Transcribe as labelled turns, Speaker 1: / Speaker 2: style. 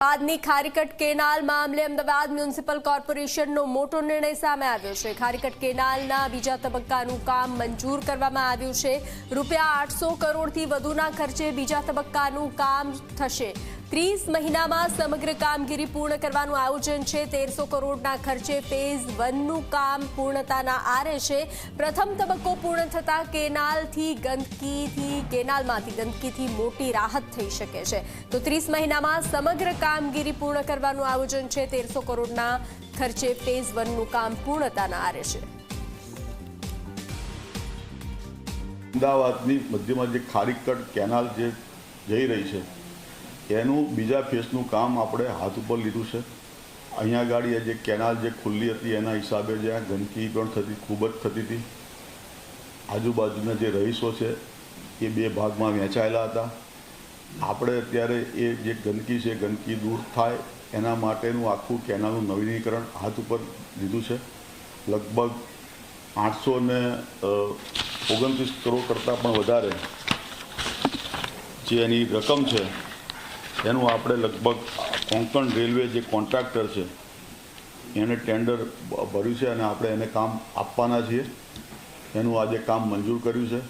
Speaker 1: અમદાવાદની ખારીકટ કેનાલ મામલે અમદાવાદ મ્યુનિસિપલ કોર્પોરેશનનો મોટો નિર્ણય સામે આવ્યો છે. ખારીકટ કેનાલના બીજા તબક્કાનું કામ મંજૂર કરવામાં આવ્યું છે. રૂપિયા આઠસો કરોડથી વધુના ખર્ચે બીજા તબક્કાનું કામ થશે. ત્રીસ મહિનામાં સમગ્ર કામગીરી પૂર્ણ કરવાનું આયોજન છે. તેરસો કરોડના ખર્ચે ફેઝ વનનું કામ પૂર્ણતાના આરે છે. પ્રથમ તબક્કો પૂર્ણ થતાં કેનાલથી ગંદકીથી, કેનાલમાંથી ગંદકીથી મોટી રાહત થઈ શકે છે. તો ત્રીસ મહિનામાં સમગ્ર કામગીરી પૂર્ણ કરવાનું આયોજન છે. તેરસો કરોડના ખર્ચે ફેઝ વનનું કામ પૂર્ણતાના આરે છે.
Speaker 2: અમદાવાદની મધ્યમાં જે ખારીકટ કેનાલ જે જઈ રહી છે એનું બીજા ફેસનું કામ આપણે હાથ ઉપર લીધું છે. અહીંયા ગાડી જે કેનાલ જે ખુલ્લી હતી એના હિસાબે જ્યાં ગંદકી પણ થતી, ખૂબ જ થતી હતી. આજુબાજુના જે રહીશો છે, એ બે ભાગમાં વહેંચાયેલા હતા. આપણે અત્યારે એ જે ગંદકી છે, ગંદકી દૂર થાય એના માટેનું આખું કેનાલનું નવીનીકરણ હાથ ઉપર લીધું છે. લગભગ આઠસો ને ઓગણત્રીસ કરોડ કરતાં પણ વધારે જે એની રકમ છે એનું આપણે લગભગ કોંકણ રેલવે જે કોન્ટ્રાક્ટર છે, એને ટેન્ડર ભર્યું છે અને આપણે એને કામ આપવાના છીએ. એનું આજે કામ મંજૂર કર્યું છે.